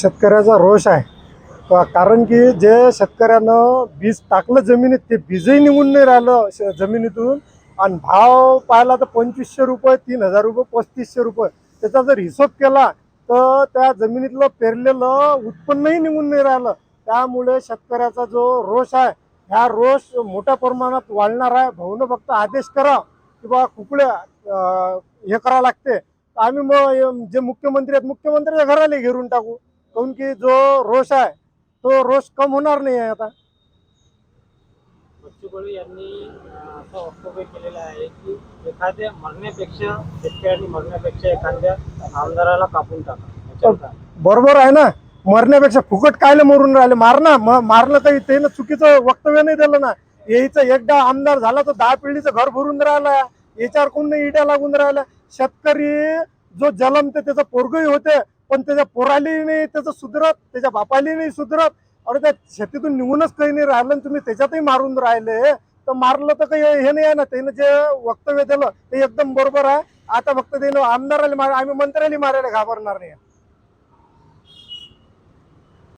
शेतकऱ्याचा रोष आहे. कारण की जे शेतकऱ्यानं बीज टाकलं जमिनीत ते बीजही निघून नाही राहिलं श- जमिनीतून. आणि भाव पाहिला तर पंचवीसशे रुपये तीन हजार रुपये पस्तीसशे रुपये. त्याचा जर हिशोब केला तर त्या जमिनीतलं पेरलेलं उत्पन्नही निघून नाही राहिलं. त्यामुळे शेतकऱ्याचा जो रोष आहे ह्या रोष मोठ्या प्रमाणात वाढणार आहे. भाऊनं फक्त आदेश करा की कुकडे हे करावं लागते. आम्ही मग जे मुख्यमंत्री आहेत मुख्यमंत्र्याच्या घराला घेरून टाकू. काऊन की जो रोष आहे तो रोष कम होणार नाही आहे आता. बच्चू कडू यांनी अं, असं वक्तव्य केलेलं आहे की एखाद्या मरण्यापेक्षा शेतकऱ्यांनी मरण्यापेक्षा एखाद्या आमदाराला कापून टाका. याच्यावर काय? बरोबर आहे ना? मरण्यापेक्षा फुकट कायले मरून राहिले? मारणं म- मारलं तर त्यानं चुकीचं वक्तव्य नाही दिलं ना? यायचं एकदा आमदार झाला तर दहा पिढीचं घर भरून राहिलं. याच्यावर कोण नाही इड्या लागून राहिल्या शेतकरी जो जलमते त्याचं पोरगही होते. पण त्याच्या पोराली नाही त्याचं सुधरत त्याच्या बापाली नाही सुधरत. अरे त्या शेतीतून निघूनच काही नाही राहिलं आणि तुम्ही त्याच्यातही मारून राहिले. तर मारलं तर काही हे नाही आहे ना त्यानं जे वक्तव्य दिलं ते एकदम बरोबर आहे. आता फक्त त्यानं आमदाराला मार आम्ही मंत्र्याला मारायला घाबरणार नाही.